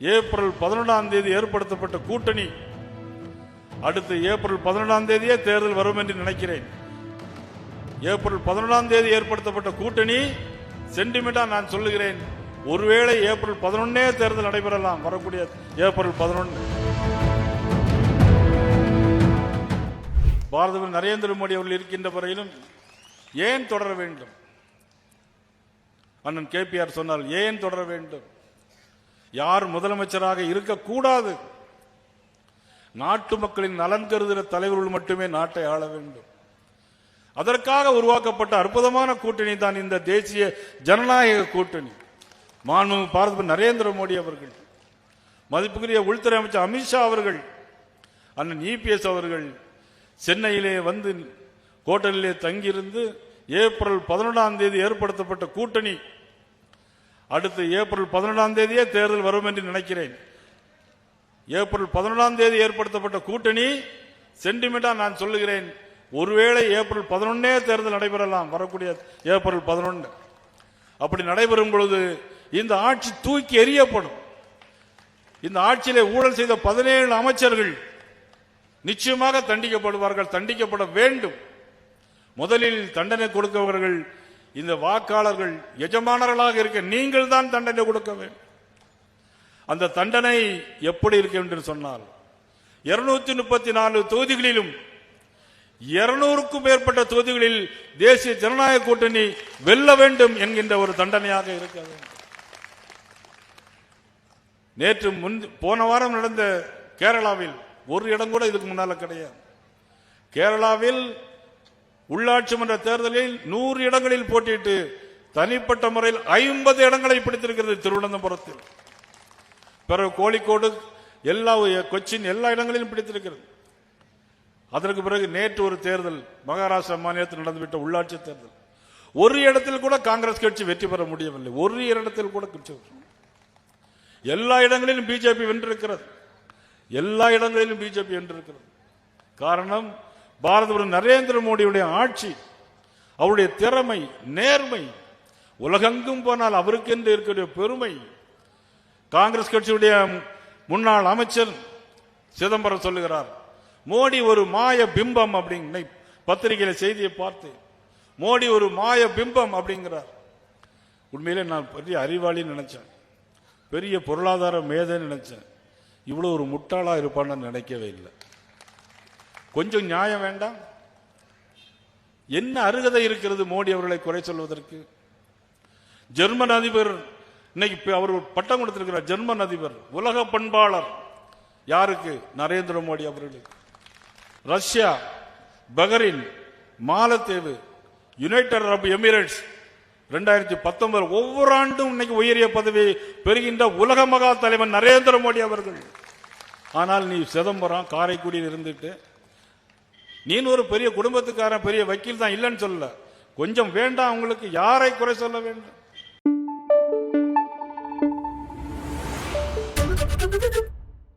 April பதினொன்றாம் தேதி ஏற்படுத்தப்பட்ட கூட்டணி. அடுத்து ஏப்ரல் பதினொன்றாம் தேதியே தேர்தல் வரும் என்று நினைக்கிறேன். ஏப்ரல் பதினொன்றாம் தேதி ஏற்படுத்தப்பட்ட கூட்டணி சென்டிமெண்டா நான் சொல்லுகிறேன். ஒருவேளை ஏப்ரல் பதினொன்னே தேர்தல் நடைபெறலாம். வரக்கூடிய ஏப்ரல் பதினொன்று பாரத நரேந்திர மோடி அவர்கள் இருக்கின்ற வரையிலும் ஏன் தொடர வேண்டும்? அண்ணன் கேபிஆர் சொன்னால் ஏன் தொடர வேண்டும்? யார் முதலமைச்சராக இருக்கக்கூடாது. நாட்டு மக்களின் நலன் கருதுகிற தலைவர்கள் மட்டுமே நாட்டை ஆள வேண்டும். அதற்காக உருவாக்கப்பட்ட அற்புதமான கூட்டணி தான் இந்த தேசிய ஜனநாயக கூட்டணி. மாண்பு பாரத நரேந்திர மோடி அவர்கள் மதிப்புக்குரிய உள்துறை அமைச்சர் அமித்ஷா அவர்கள் அண்ணன் இபிஎஸ் அவர்கள் சென்னையிலே வந்து ஹோட்டலிலே தங்கியிருந்து ஏப்ரல் பதினொன்றாம் தேதி ஏற்படுத்தப்பட்ட கூட்டணி அடுத்து ஏப்ரல் பதினொன்றாம் தேதியே தேர்தல் வரும் என்று நினைக்கிறேன். ஏப்ரல் பதினொன்றாம் தேதி ஏற்படுத்தப்பட்ட கூட்டணி சென்டிமெண்டா நான் சொல்லுகிறேன். ஒருவேளை ஏப்ரல் பதினொன்னே தேர்தல் நடைபெறலாம் வரக்கூடிய ஏப்ரல் பதினொன்று அப்படி நடைபெறும் பொழுது இந்த ஆட்சி தூக்கி எறியப்படும். இந்த ஆட்சியிலே ஊழல் செய்த பதினேழு அமைச்சர்கள் நிச்சயமாக தண்டிக்கப்படுவார்கள் தண்டிக்கப்பட வேண்டும். முதலில் தண்டனை கொடுக்கவர்கள் இந்த வாக்காளர்கள் எஜமானர்களாக இருக்க நீங்கள் தான் தண்டனை கொடுக்க வேண்டும். அந்த தண்டனை எப்படி இருக்க என்று சொன்னால் இருநூத்தி முப்பத்தி நாலு தொகுதிகளிலும் இருநூறுக்கும் மேற்பட்ட தொகுதிகளில் தேசிய ஜனநாயக கூட்டணி வெல்ல வேண்டும் என்கின்ற ஒரு தண்டனையாக இருக்க வேண்டும். நேற்று முன் போன வாரம் நடந்த கேரளாவில் ஒரு இடம் கூட இதுக்கு முன்னால கிடையாது. கேரளாவில் உள்ளாட்சி மன்ற தேர்தலில் நூறு இடங்களில் போட்டியிட்டு தனிப்பட்ட முறையில் ஐம்பது இடங்களை பிடித்திருக்கிறது திருவனந்தபுரத்தில். பிறகு கோழிக்கோடு எல்லா கொச்சின் எல்லா இடங்களிலும் பிடித்திருக்கிறது. அதற்கு பிறகு நேற்று ஒரு தேர்தல் மகாராஷ்டிரா மாநிலத்தில் நடந்துவிட்ட உள்ளாட்சி தேர்தல். ஒரு இடத்தில் கூட காங்கிரஸ் கட்சி வெற்றி பெற முடியவில்லை. ஒரு இடத்தில் கூட கட்சி எல்லா இடங்களிலும் பிஜேபி வென்றிருக்கிறது. எல்லா இடங்களிலும் பிஜேபி வென்றிருக்கிறது. காரணம் பாரதபுரம் நரேந்திர மோடியுடைய ஆட்சி அவருடைய திறமை நேர்மை உலகெங்கும் போனால் அவருக்கென்று இருக்கிற பெருமை. காங்கிரஸ் கட்சியுடைய முன்னாள் அமைச்சர் சிதம்பரம் சொல்லுகிறார் மோடி ஒரு மாய பிம்பம் அப்படின்னு பத்திரிகையில செய்தியை பார்த்து மோடி ஒரு மாய பிம்பம் அப்படிங்கிறார். உண்மையிலே நான் பெரிய அறிவாளின்னு நினைச்சேன். பெரிய பொருளாதார மேதைன்னு நினைச்சேன். இவ்வளோ ஒரு முட்டாளா இருப்பான்னு நினைக்கவே இல்லை. கொஞ்சம் நியாயம் வேண்டாம். என்ன அருகதை இருக்கிறது மோடி அவர்களை குறை சொல்வதற்கு? ஜெர்மன் அதிபர் இன்னைக்கு அவர் பட்டம் கொடுத்திருக்கிறார் ஜெர்மன் அதிபர் உலக பண்பாளர். யாருக்கு? நரேந்திர மோடி அவர்களுக்கு. ரஷ்யா பஹரின் மாலத்தீவு யுனைடெட் அரபு எமிரேட்ஸ். ரெண்டாயிரத்தி பத்தொன்பது ஒவ்வொரு ஆண்டும் இன்னைக்கு உயரிய பதவி பெறுகின்ற உலக மகா தலைவர் நரேந்திர மோடி அவர்கள். ஆனால் நீ சிதம்பரம் காரைக்குடியில் இருந்துட்டு நீ ஒரு பெரிய குடும்பத்துக்காரன் பெரிய வக்கீல் தான் இல்லைன்னு சொல்லல. கொஞ்சம் வேண்டாம் உங்களுக்கு யாரை குறை சொல்ல வேண்டும்?